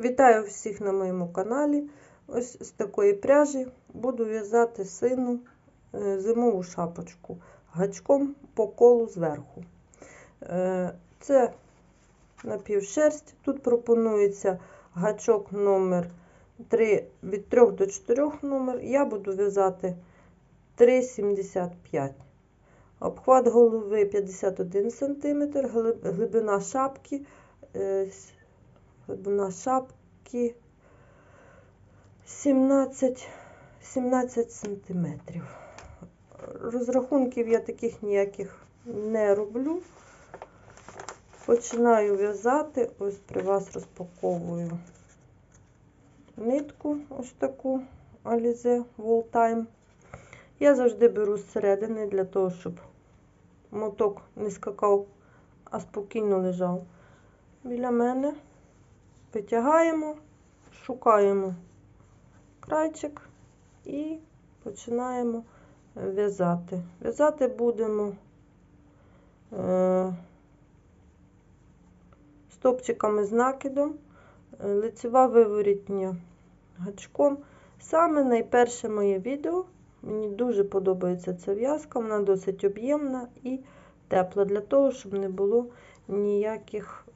Вітаю всіх на моєму каналі. Ось з такої пряжі буду в'язати сину е, зимову шапочку гачком по колу зверху. Е, Це напівшерсть. Тут пропонується гачок номер 3 від 3 до 4 номер. Я буду в'язати 3,75. Обхват голови 51 см, глибина шапки. Глибина шапки 17 17 см. Розрахунків я таких ніяких не роблю. Починаю в'язати, ось при вас розпаковую нитку, ось таку Alize Time. Я завжди беру зсередини для того, щоб моток не скакав, а спокійно лежав біля мене. Витягаємо, шукаємо крайчик і починаємо в'язати. В'язати будемо е, стопчиками з накидом, е, лицева виворітня гачком. Саме найперше моє відео. Мені дуже подобається ця в'язка, вона досить об'ємна і тепла, для того, щоб не було ніяких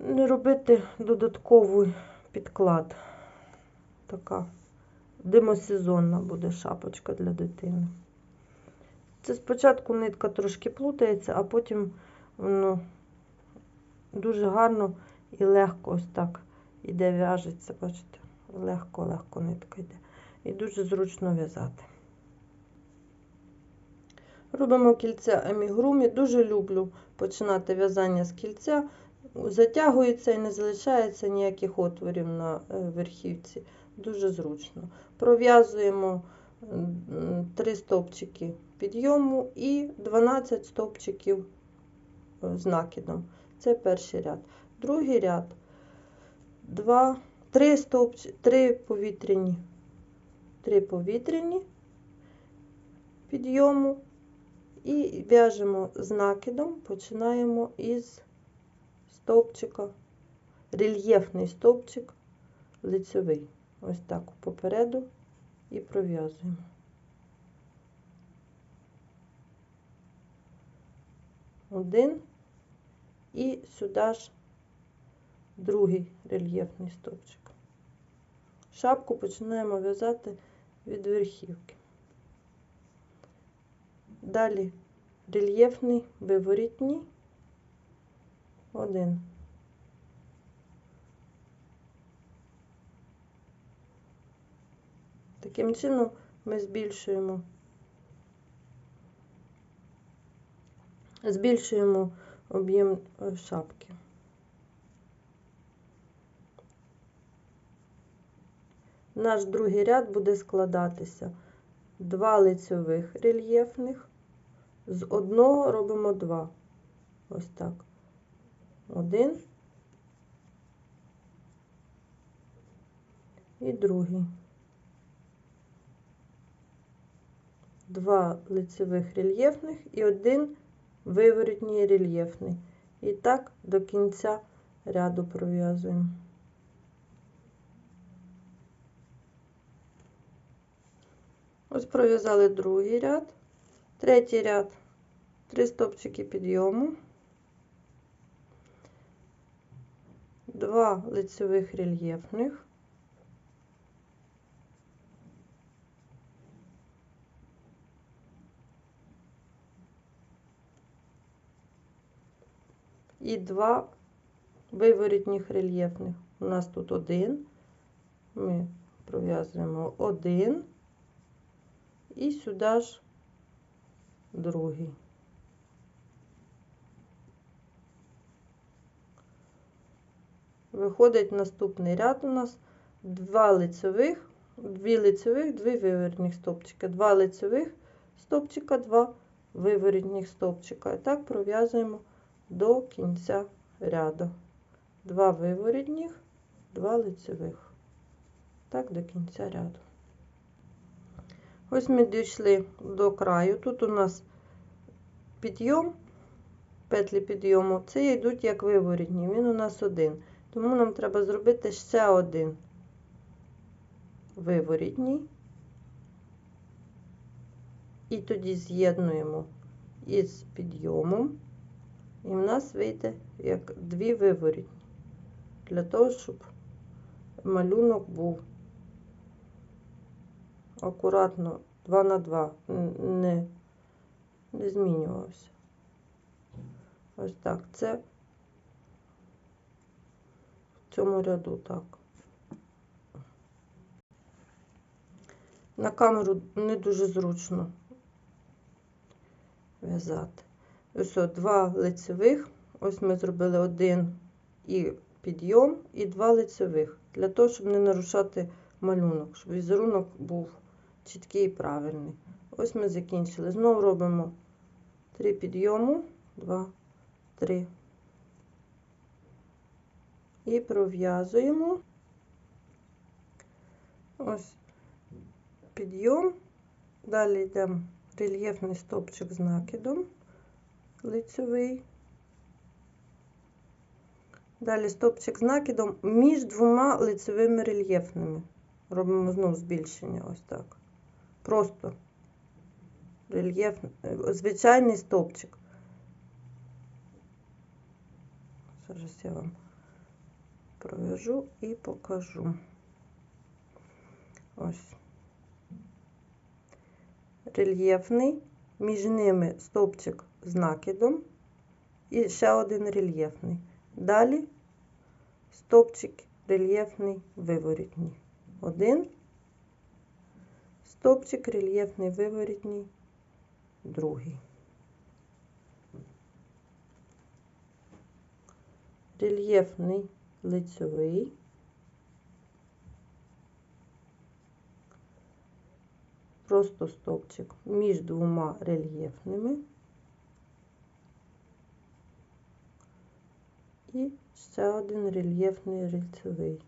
не робити додатковий підклад. Така димосезонна буде шапочка для дитини. Це спочатку нитка трошки плутається, а потім воно дуже гарно і легко ось так іде, в'яжеться, бачите, легко-легко нитка йде. І дуже зручно в'язати. Робимо кільця емігрумі. Дуже люблю починати в'язання з кільця затягується і не залишається ніяких отворів на е, верхівці. Дуже зручно. Пров'язуємо 3 стовпчики підйому і 12 стовпчиків е, з накидом. Це перший ряд. Другий ряд 2, 3 стовпчики, 3 повітряні, 3 повітряні підйому і в'яжемо з накидом, починаємо із стовпчика, рельєфний стовпчик лицевий. Ось так попереду і пров'язуємо. Один і сюди ж другий рельєфний стовпчик. Шапку починаємо в'язати від верхівки. Далі рельєфний виворітній один. Таким чином ми збільшуємо, збільшуємо об'єм е, шапки. Наш другий ряд буде складатися два лицьових рельєфних, з одного робимо два. Ось так один і другий. Два лицевих рельєфних і один виворотній рельєфний. І так до кінця ряду пров'язуємо. Ось пров'язали другий ряд, третій ряд, три стопчики підйому. Два лицевих рельєфних, і два виворітніх рельєфних. У нас тут один, ми пров'язуємо один і сюди ж другий. Виходить наступний ряд у нас два лицевих, дві лицевих, дві виворітних стопчика, два лицевих стопчика, два виворітних стопчика. І так пров'язуємо до кінця ряду. Два виворітних, два лицевих. Так, до кінця ряду. Ось ми дійшли до краю. Тут у нас підйом петлі підйому, це йдуть як виворітні. Він у нас один. Тому нам треба зробити ще один виворітній. І тоді з'єднуємо із підйомом. І в нас вийде як дві виворітні. Для того, щоб малюнок був акуратно 2 на 2, не, не змінювався. Ось так. Це в цьому ряду так. На камеру не дуже зручно в'язати. Ось два лицевих. Ось ми зробили один і підйом, і два лицевих. Для того, щоб не нарушати малюнок, щоб візерунок був чіткий і правильний. Ось ми закінчили. Знову робимо три підйому, два, три. І пров'язуємо ось підйом. Далі йдемо рельєфний стовпчик з накидом лицевий. Далі стовпчик з накидом між двома лицевими рельєфними. Робимо знову збільшення, ось так. Просто рельєф, звичайний стовпчик. Зараз я вам провяжу і покажу. Ось. Рельєфний, між ними стовпчик з накидом і ще один рельєфний. Далі стовпчик рельєфний виворітній. Один, стовпчик рельєфний виворітній, другий. Рельєфний лицьовий. Просто стовпчик між двома рельєфними. І ще один рельєфний рельцевий.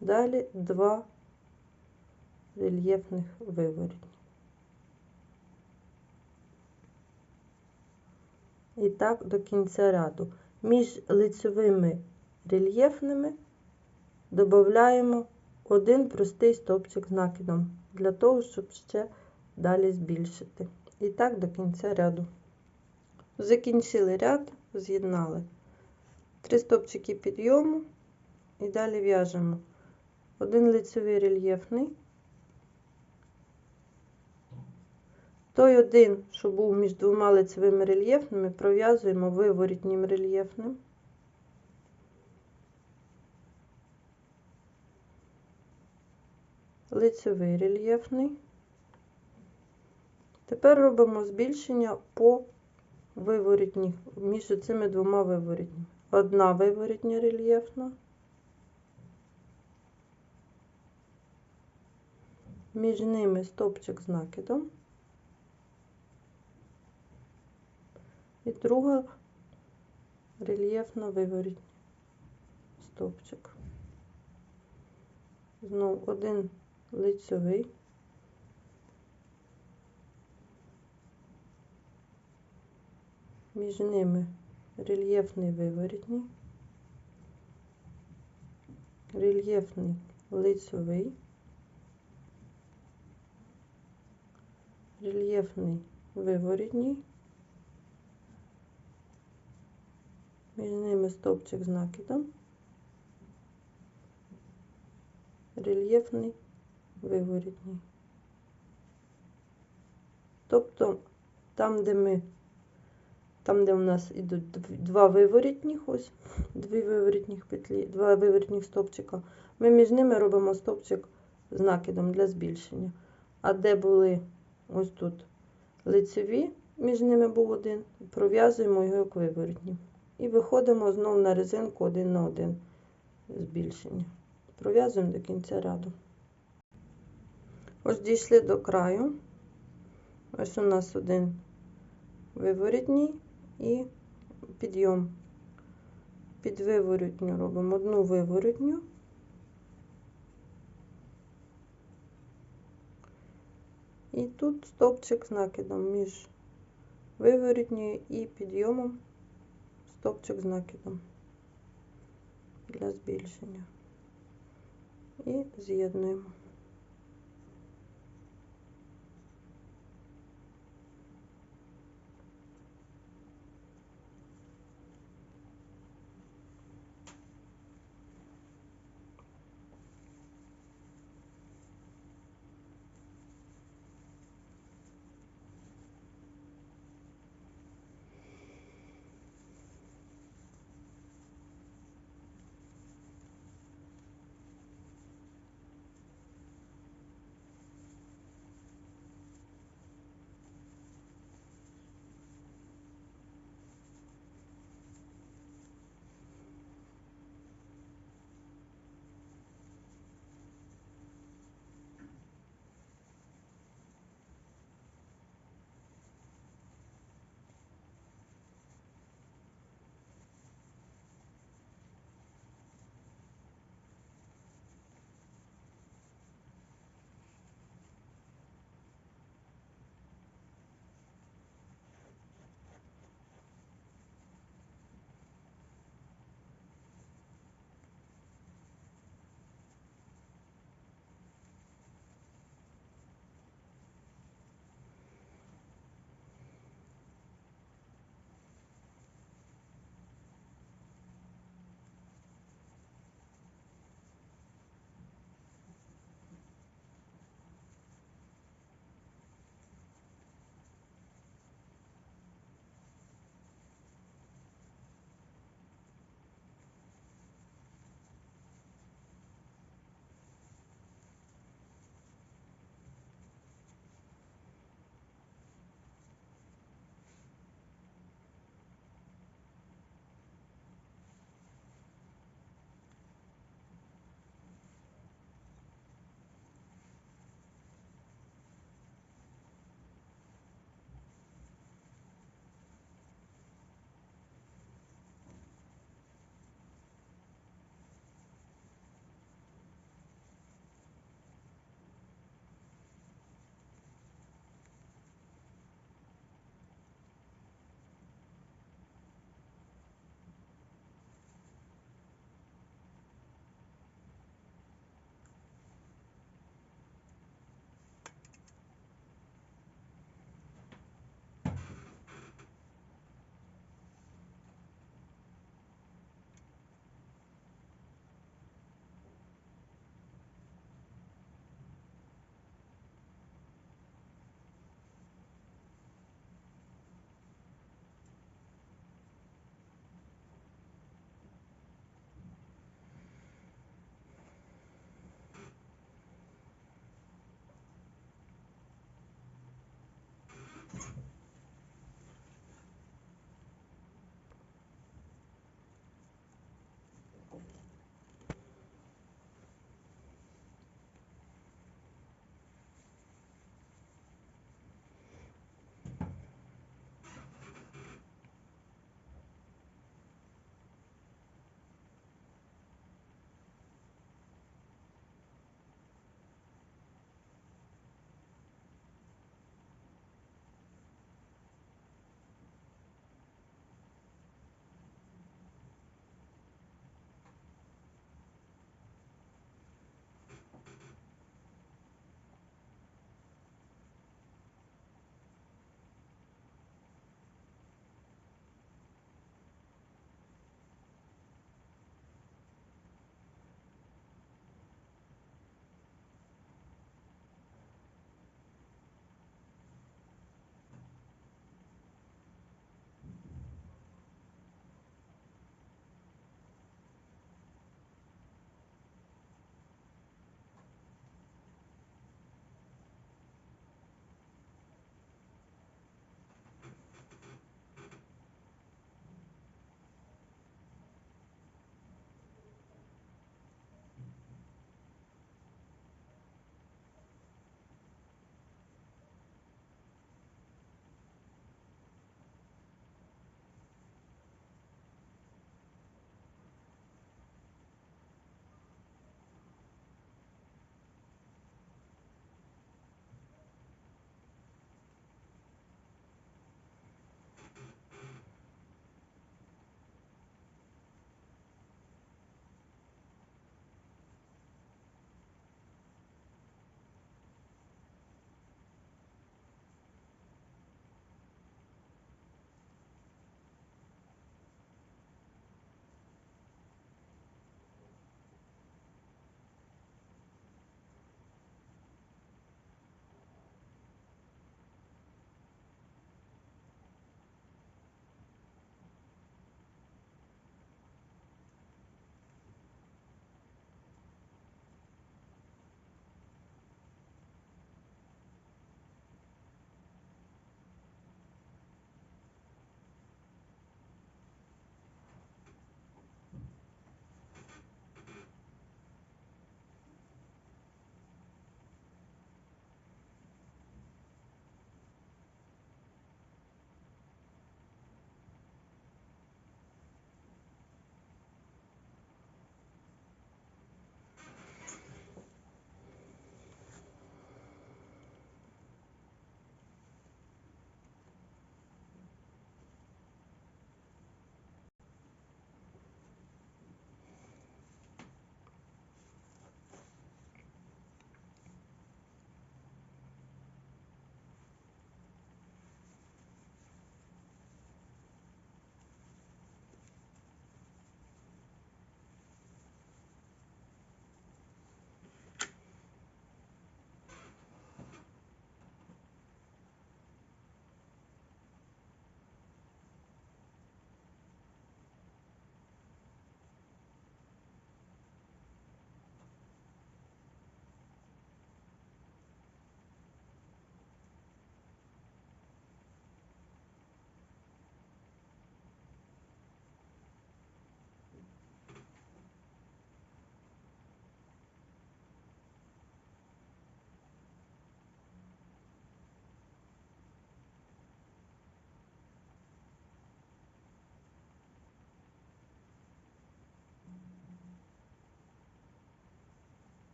Далі два рельєфних виворітні. І так до кінця ряду. Між лицевими рельєфними додаємо один простий стовпчик з накидом, для того, щоб ще далі збільшити. І так до кінця ряду. Закінчили ряд, з'єднали три стовпчики підйому і далі в'яжемо один лицевий рельєфний, той один, що був між двома лицевими рельєфними, пров'язуємо виворітнім рельєфним. Лицевий рельєфний. Тепер робимо збільшення по виворітніх, між цими двома виворітніми. Одна виворітня рельєфна, між ними стовпчик з накидом. І друга рельєфна виворітня стовпчик. Знову один лицьовий. Між ними рельєфний виворітній, рельєфний лицьовий, рельєфний виворітній, між ними стовпчик з накидом, рельєфний виворітній. Тобто там, де ми там, де у нас йдуть два виворітніх, ось дві виворітніх петлі, два виворітніх стовпчика, ми між ними робимо стовпчик з накидом для збільшення. А де були ось тут лицеві, між ними був один, пров'язуємо його як виворітні. І виходимо знову на резинку один на один збільшення. Пров'язуємо до кінця ряду. Ось дійшли до краю. Ось у нас один виворітній і підйом. Під виворотню робимо одну виворотню. І тут стовпчик з накидом між виворітньою і підйомом стопчик з накидом для збільшення. І з'єднуємо.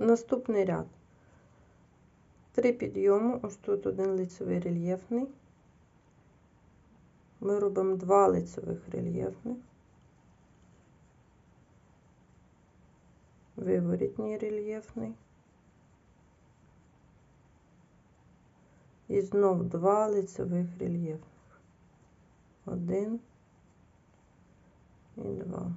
Наступний ряд. Три підйому, ось тут один лицевий рельєфний. Ми робимо два лицевих рельєфних. Виворітній рельєфний. І знов два лицевих рельєфних. Один і два.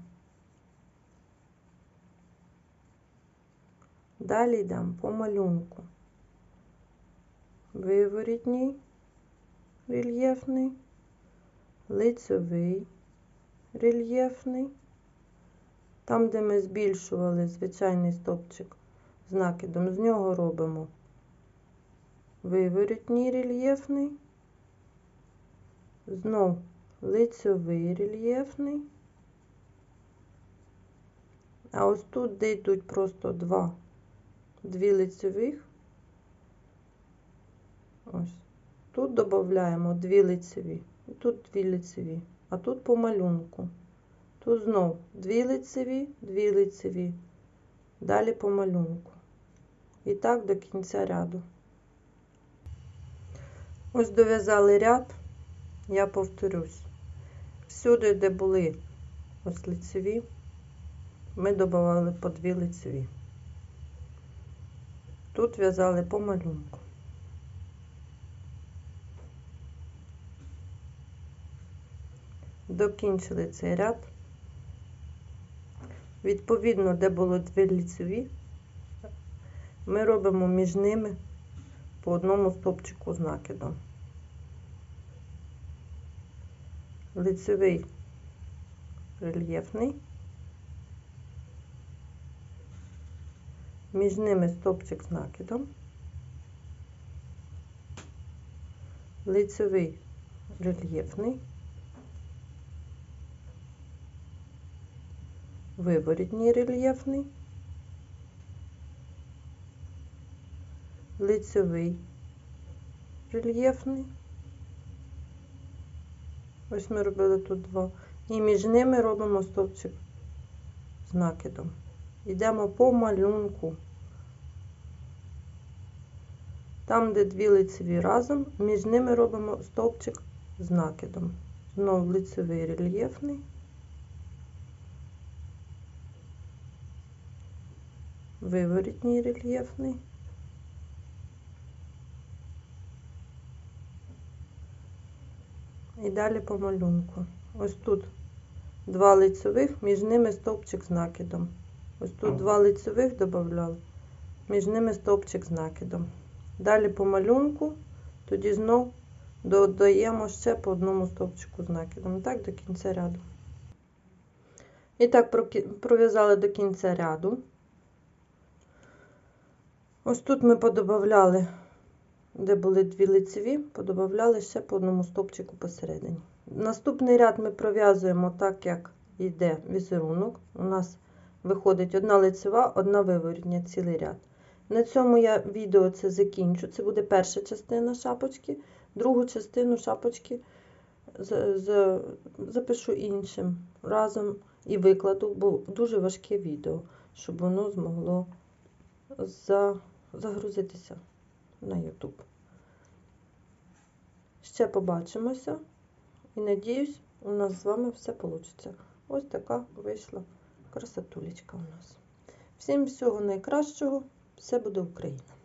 Далі йдемо по малюнку. Виворітній рельєфний, лицевий рельєфний. Там, де ми збільшували звичайний стопчик з накидом, з нього робимо виворітній рельєфний, знов лицевий рельєфний. А ось тут, де йдуть просто два, дві лицевих, ось, тут додаємо дві лицеві, і тут дві лицеві, а тут по малюнку. Тут знов дві лицеві, дві лицеві, далі по малюнку. І так до кінця ряду. Ось дов'язали ряд, я повторюсь. Всюди, де були ось лицеві, ми додавали по дві лицеві. Тут в'язали по малюнку. Докінчили цей ряд. Відповідно, де було дві ліцеві, ми робимо між ними по одному стопчику з накидом. Лицевий рельєфний, між ними стопчик з накидом, лицевий рельєфний, виворітній рельєфний, лицевий рельєфний. Ось ми робили тут два. І між ними робимо стовпчик з накидом. Йдемо по малюнку. Там, де дві лицеві разом, між ними робимо стовпчик з накидом. Знову лицевий рельєфний. Виворітній рельєфний. І далі по малюнку. Ось тут два лицевих, між ними стовпчик з накидом. Ось тут два лицевих додавали, між ними стовпчик з накидом. Далі по малюнку, тоді знов додаємо ще по одному стовпчику з накидом. Так до кінця ряду. І так пров'язали до кінця ряду. Ось тут ми подобавляли, де були дві лицеві, подобавляли ще по одному стопчику посередині. Наступний ряд ми пров'язуємо так, як йде візерунок. У нас виходить одна лицева, одна виворітня, цілий ряд. На цьому я відео це закінчу. Це буде перша частина шапочки, другу частину шапочки запишу іншим разом і викладу, бо дуже важке відео, щоб воно змогло загрузитися на YouTube. Ще побачимося і надіюсь, у нас з вами все вийде. Ось така вийшла красотулечка у нас. Всім всього найкращого, все буде Україна!